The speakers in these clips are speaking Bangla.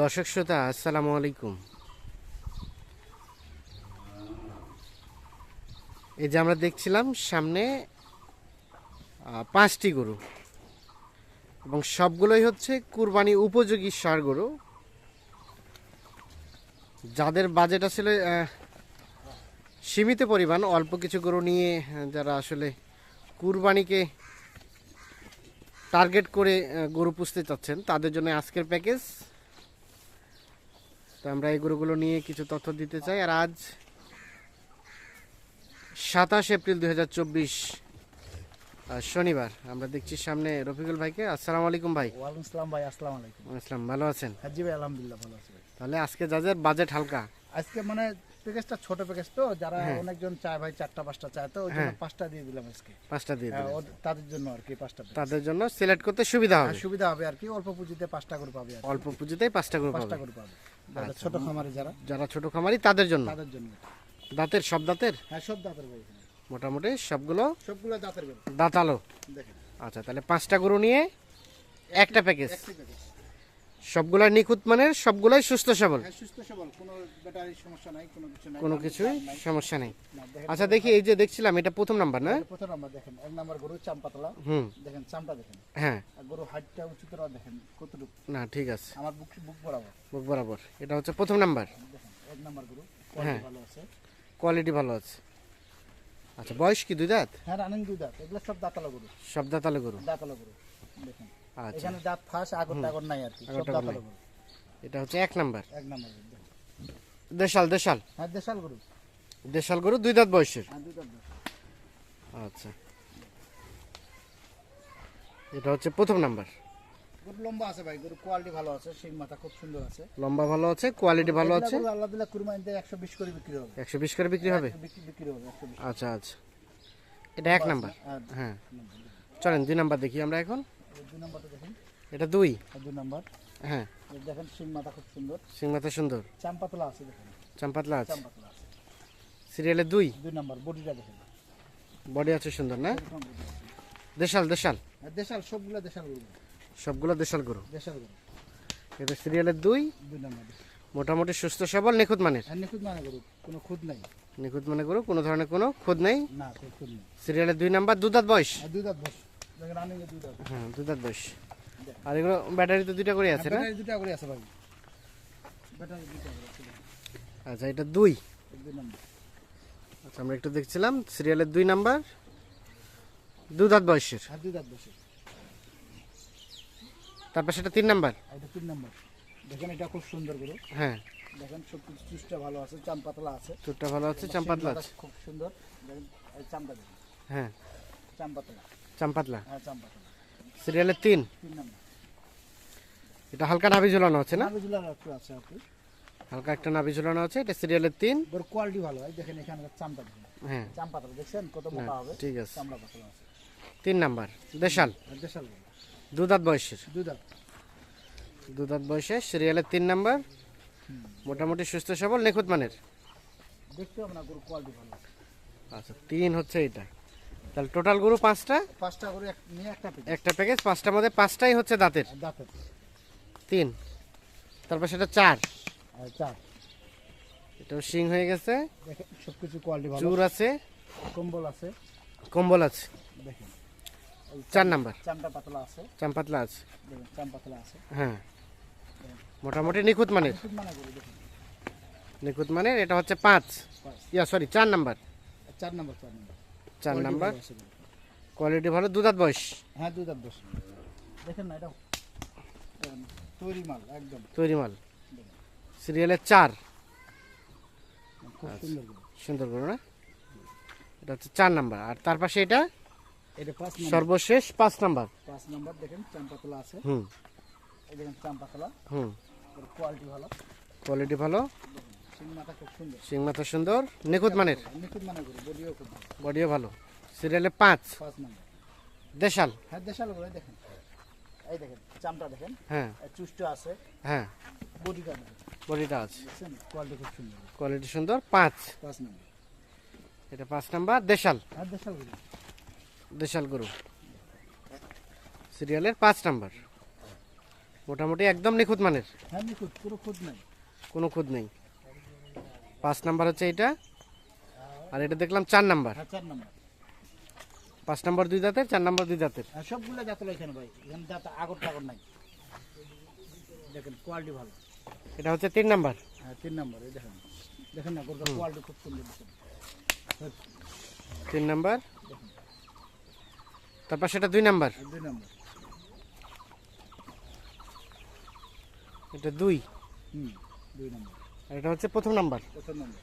দর্শক শ্রোতা, আসসালামু আলাইকুম। এই যে আমরা দেখছিলাম সামনে পাঁচটি গরু এবং সবগুলোই হচ্ছে কুরবানি উপযোগী সার গরু। যাদের বাজেট আসলে সীমিত পরিমাণ, অল্প কিছু গরু নিয়ে যারা আসলে কুরবানিকে টার্গেট করে গরু পুষতে চাচ্ছেন, তাদের জন্য আজকের প্যাকেজ তো আমরা এই গরুগুলো নিয়ে কিছু তথ্য দিতে চাই। আর আজ সাতাশ এপ্রিল দুই হাজার চব্বিশ শনিবার। আমরা দেখছি সামনে রফিকুল ভাইকে। আসসালামু আলাইকুম ভাই। ওয়ালাইকুম ভাই আসসালামু আলাইকুম। আসসালাম ভালো আছেন? হাজি ভাই আলহামদুলিল্লাহ ভালো আছি তাহলে আজকে যাদের বাজেট হালকা। আজকে মানে প্যাকেজটা ছোট প্যাকেজ তো যারা হ্যাঁ। অনেকজন চায় ভাই চারটা পাঁচটা চায় তো ওই জন্য হ্যাঁ। পাঁচটা দিয়ে দিলাম আজকে। পাঁচটা দিয়ে হ্যাঁ, দেবেন ওদের- তাদের জন্য আর কি পাঁচটা তাদের জন্য সিলেক্ট করতে সুবিধা হ্যাঁ, হবে। সুবিধা হবে আর কি অল্প পুঁজিতে পাঁচটা করে পাবে অল্প পুঁজিতেই পাঁচটা গরু পাঁচটা করে পাবে। ছোট খামারি যারা যারা ছোট খামারি তাদের জন্য? তাদের জন্য। দাঁতের সব দাঁতের? হ্যাঁ সব দাঁতের ভাই মোটামুটি সবগুলো? সবগুলো দাঁতের দাঁতালো? দেখেন। আচ্ছা তাহলে পাঁচটা গরু নিয়ে একটা প্যাকেজ একটি প্যাকেজ সবগুলাই নিখুঁত মানে সবগুলাই সুস্থ সবল। হ্যাঁ সুস্থ সবল। কোনো ব্যাটারির সমস্যা নাই কোনো কিছু নাই কোনো। সমস্যা নেই। আচ্ছা দেখি এই যে দেখছিলাম এটা প্রথম নাম্বার না? প্রথম নাম্বার দেখেন। এক নাম্বার গরু চাম্পাতলা হুম। দেখেন চামটা দেখেন। হ্যাঁ। আর গরু হাইটটা উচ্চতরা দেখেন কতটুকু? না ঠিক আছে। আমার বুক বুক বরাবর। বুক বরাবর। এটা হচ্ছে প্রথম নাম্বার। এক নাম্বার গরু। হ্যাঁ। ভালো আছে। কোয়ালিটি ভালো আছে। আচ্ছা বয়স কি দুই দাঁত? হ্যাঁ রানিং দুই দাঁত। এগুলো সব দাঁতালো গরু। সব দাঁতালো গরু। দাঁতালো গরু। দেখেন। এখানে দাঁত ফাঁস আগর টাগর নাই আর কি সব দাঁতালো গরু এটা হচ্ছে এক নাম্বার। এক নাম্বার দেশাল দেশাল। হ্যাঁ দেশাল গরু। দেশাল গরু দুই দাঁত বয়সের। হ্যাঁ দুই দাঁত দেশাল। আচ্ছা। এটা হচ্ছে প্রথম নাম্বার। গরু লম্বা আছে ভাই গরু কোয়ালিটি ভালো আছে শিং মাথা খুব সুন্দর আছে। লম্বা ভালো আছে কোয়ালিটি ভালো আছে। দিল্লাহ কুরবানিতে একশো বিশ করে বিক্রি হবে। একশো বিশ করে বিক্রি হবে? বিক্রি হবে আচ্ছা আচ্ছা। এটা এক নাম্বার। হ্যাঁ। হ্যাঁ। চলেন দুই নাম্বার দেখি আমরা এখন। দুই নাম্বারটা দেখেন। এটা দুই? দুই নাম্বার। হ্যাঁ। দেখেন শিং মাথা খুব সুন্দর। সিংমাথা সুন্দর। চাম্পাতলা আছে দেখেন। চাম্পাতলা আছে? চাম্পাতলা আছে। সিরিয়ালে দুই? দুই নাম্বার বডিটা দেখেন। বডি আছে সুন্দর না? দেশাল দেশাল। আর দেশাল সবগুলো দেশাল গরু। সবগুলো দেশাল গরু। দেশাল গরু। এটা সিরিয়ালের দুই? দুই নাম্বার। মোটামুটি সুস্থ সবল নিখুঁত মানের? আর নিখুঁত মানে গরু। কোনো খুদ নাই। নিখুঁত মানে গরু? কোনো ধরনের কোনো খোঁজ নেই? না খুদ নেই। সিরিয়ালের দুই নাম্বার দুধাত বয়স? আর দুই দাঁত দাঁত হ্যাঁ দুধাত বয়স আর এগুলো ব্যাটারি তো দুইটা করে আছে না? দুটা করে আছে ভাই। ব্যাটারি দুটা আচ্ছা এটা দুই। আচ্ছা আমরা একটু দেখছিলাম সিরিয়ালের দুই নাম্বার দুধাত বয়সের। আর দুই দাঁত বসে তারপর সেটা তিন নাম্বার এটা তিন নাম্বার দেখেন এটা খুব সুন্দর গরু হ্যাঁ। দেখেন সব কিছু চুষটা ভালো আছে চাম্পাতলা আছে। চুটটা ভালো আছে চাম্পাতলা আছে। খুব সুন্দর। দেখেন চামটা দেখেন। হ্যাঁ। চাম্পাতলা হ্যাঁ চাম্পাতলা? সিরিয়ালের তিন? এটা হালকা নাভি ঝুলানো আছে না? হালকা একটা নাভি ঝুলানো আছে এটা সিরিয়ালের তিন। গরু কোয়ালিটি ভালো হয় দেখেন এখানে হ্যাঁ। চাম্পাতলা দেখছেন কত মোটা হবে? ঠিক আছে। চামড়া পাতলা আছে। তিন নাম্বার দেশাল। দেশাল দুধাত বয়সের। দুই দাঁত দুধাত বয়সে সিরিয়ালের তিন নাম্বার। মোটামুটি সুস্থ সবল নিখুঁত মানের। দেখতে গরু কোয়ালিটি ভালো। আচ্ছা তিন হচ্ছে এটা তাহলে টোটাল গরু পাঁচটা? পাঁচটা গরু নিয়ে একটা পেটে একটা প্যাকেজ পাঁচটার মধ্যে পাঁচটাই হচ্ছে দাঁতের। দাঁতের। তিন। তারপর সেটা চার। আর চার। এটাও শিং হয়ে গেছে। দেখেন সব কিছু কোয়ালিটি ভালো। চুর আছে। কম্বল আছে। কম্বল আছে। দেখেন। চার নাম্বার। চামড়া পাতলা আছে। চাম্পাতলা আছে। দেখেন চাম পাতলা আছে। হ্যাঁ। মোটামুটি নিখুঁত মানের। মানে নিখুঁত মানের এটা হচ্ছে পাঁচ। পাঁচ। ইয়া সরি চার নাম্বার। চার নম্বর চার নম্বর। চার নাম্বার। কোয়ালিটি ভালো দুধাত বয়স? হ্যাঁ দুই দাঁত বসে দেখেন না এটা তৈরি মাল একদম। তৈরি মাল। সিরিয়ালের চার। আচ্ছা। সুন্দর করে না? এটা হচ্ছে চার নাম্বার। আর তার পাশে এটা? সর্বশেষ পাঁচ নাম্বার। পাঁচ নম্বর দেখেন চাম পাতলা আছে। হুম। দেখেন চাম পাতলা হুম কোয়ালিটি ভালো। কোয়ালিটি ভালো। সিং মাথা সুন্দর। শিং মাথা সুন্দর? নিখুঁত মানের? মানে গরু বডিও ভালো। সিরিয়ালে পাঁচ। দেশাল? হ্যাঁ দেশাল গরু দেখেন। এই দেখেন চামটা দেখেন। হ্যাঁ। চুষ্ট আছে। হ্যাঁ। বডিটা বডিটা আছে। কোয়ালিটি খুব সুন্দর। কোয়ালিটি সুন্দর পাঁচ। পাঁচ নম্বর। এটা পাঁচ নাম্বার দেশাল। হ্যাঁ দেশাল গরু। দেশাল গরু। সিরিয়ালের পাঁচ নাম্বার। মোটামুটি একদম নিখুঁত মানের। হ্যাঁ নিখুঁত পুরো খুদ নাই। কোনো খুঁত নেই। পাঁচ নাম্বার হচ্ছে এটা। আর এটা দেখলাম চার নাম্বার। হ্যাঁ চার নম্বর। পাঁচ নাম্বার দুই দাঁতের চার নাম্বার দুই দাঁতের। হ্যাঁ সবগুলো জাতল এখানে ভাই। এখানে জাত আগর টাগর নাই। দেখেন কোয়ালিটি ভালো। এটা হচ্ছে তিন নাম্বার। হ্যাঁ তিন নম্বর এই দেখেন। দেখেন না গরুটার কোয়ালিটি খুব সুন্দর তিন নাম্বার। তারপর সেটা দুই নাম্বার। দুই নম্বর। এটা দুই। হুম দুই নম্বর। এটা হচ্ছে প্রথম নাম্বার। প্রথম নম্বর।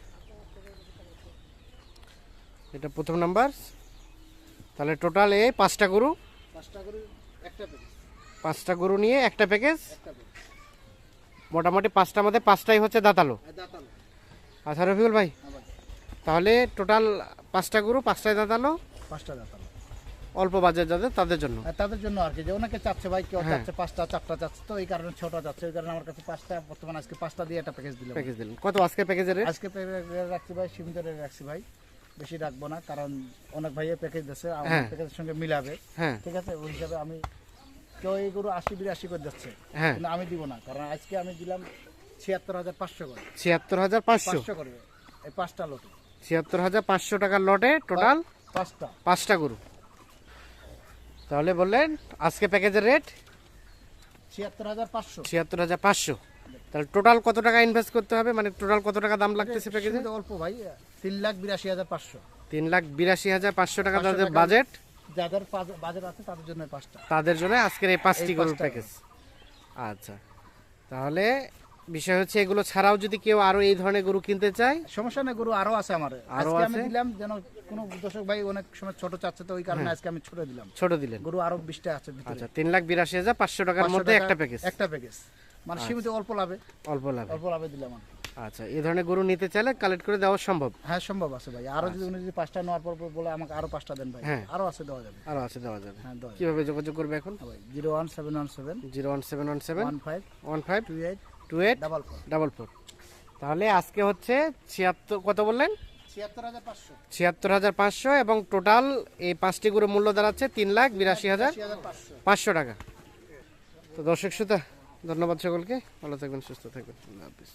এটা প্রথম নাম্বার। তাহলে টোটাল এই পাঁচটা গরু। পাঁচটা করে একটা প্যাকেজ পাঁচটা গরু নিয়ে একটা প্যাকেজ। মোটামুটি পাঁচটার মধ্যে পাঁচটাই হচ্ছে দাঁতালো। আচ্ছা রফিকুল ভাই। হ্যাঁ তাহলে টোটাল পাঁচটা গরু পাঁচটায় দাঁতালো। পাঁচটা দাঁতাল। অল্প বাজার যাদের তাদের জন্য। আর তাদের জন্য আর কি। যে অনেকে চাচ্ছে ভাই কেউ হ্যাঁ। চাচ্ছে পাঁচটা চারটা চাচ্ছে তো এই কারণে ছোট যাচ্ছে। ওই কারণে আমার কাছে পাঁচটা বর্তমানে আজকে পাঁচটা দিয়ে একটা প্যাকেজ দিলাম প্যাকেজ দিলেন। কত আজকে প্যাকেজের আজকে প্যাকেজ রাখছি ভাই সীমিতরে রাখছি ভাই। বেশি রাখব না কারণ অনেক ভাইয়ের প্যাকেজ দিচ্ছে আমার হ্যাঁ। প্যাকেজের সঙ্গে মিলাবে। হ্যাঁ। ঠিক আছে? ওই হিসাবে আমি কেউ এই গরু আশি বিরাশি করে যাচ্ছে হ্যাঁ। কিন্তু আমি দিব না কারণ আজকে আমি দিলাম ছিয়াত্তর হাজার পাঁচশো করে। ছিয়াত্তর হাজার পাঁচশো? পাঁচশো করবে এই পাঁচটা লটে ছিয়াত্তর হাজার পাঁচশো টাকার লটে টোটাল পাঁচটা। পাঁচটা গরু। তাহলে বললেন আজকে প্যাকেজের রেট ছিয়াত্তর হাজার পাঁচশো। ছিয়াত্তর হাজার পাঁচশো। তাহলে টোটাল কত টাকা ইনভেস্ট করতে হবে? মানে টোটাল কত টাকা দাম লাগতেছে প্যাকেজে অল্প ভাই তিন লাখ বিরাশি হাজার পাঁচশো। তিন লাখ বিরাশি হাজার পাঁচশো টাকা তাদের বাজেট যাদের বাজেট আছে তাদের জন্য পাঁচটা। তাদের জন্য আজকের এই পাঁচটি গরুর প্যাকেজ আচ্ছা। তাহলে বিষয় হচ্ছে এগুলো ছাড়াও যদি কেউ আরও এই ধরনের গরু কিনতে চায়? সমস্যা নেই গরু আরও আছে আমার। আরও আমি? দিলাম যেন কোনো দর্শক ভাই অনেক সময় ছোট চাচ্ছে তো ওই কারণে হ্যাঁ। আজকে আমি ছোট দিলাম। ছোট দিলেন। গরু আরও বিশটা আছে আচ্ছা তিন লাখ বিরাশি হাজার পাঁচশো টাকার মধ্যে একটা প্যাকেজ একটা প্যাকেজ মানে সীমিত অল্প লাভে। অল্প লাভ। অল্প লাভে দিলাম আমি। আচ্ছা এই ধরনের গরু নিতে চাইলে কালেক্ট করে দেওয়া সম্ভব? হ্যাঁ সম্ভব আছে ভাই। আরও যদি উনি যদি পাঁচটা নেওয়ার পর বলে আমাকে আরও পাঁচটা দেন ভাই। হ্যাঁ। আরও আছে দেওয়া যাবে। আরও আছে দেওয়া যাবে। হ্যাঁ কীভাবে যোগাযোগ করবে এখন? হ্যাঁ ভাই zero one seven one seven zero one seven one seven. One five one five. Two eight two eight double four double four তাহলে আজকে হচ্ছে ছিয়াত্তর কত বললেন? ছিয়াত্তর হাজার পাঁচশো। এবং টোটাল এই পাঁচটি গরুর মূল্য দাঁড়াচ্ছে তিন লাখ বিরাশি হাজার পাঁচশো। পাঁচশো টাকা। তো দর্শক শ্রোতা ধন্যবাদ সকলকে। ভালো থাকবেন সুস্থ থাকবেন। আল্লাহ হাফিজ।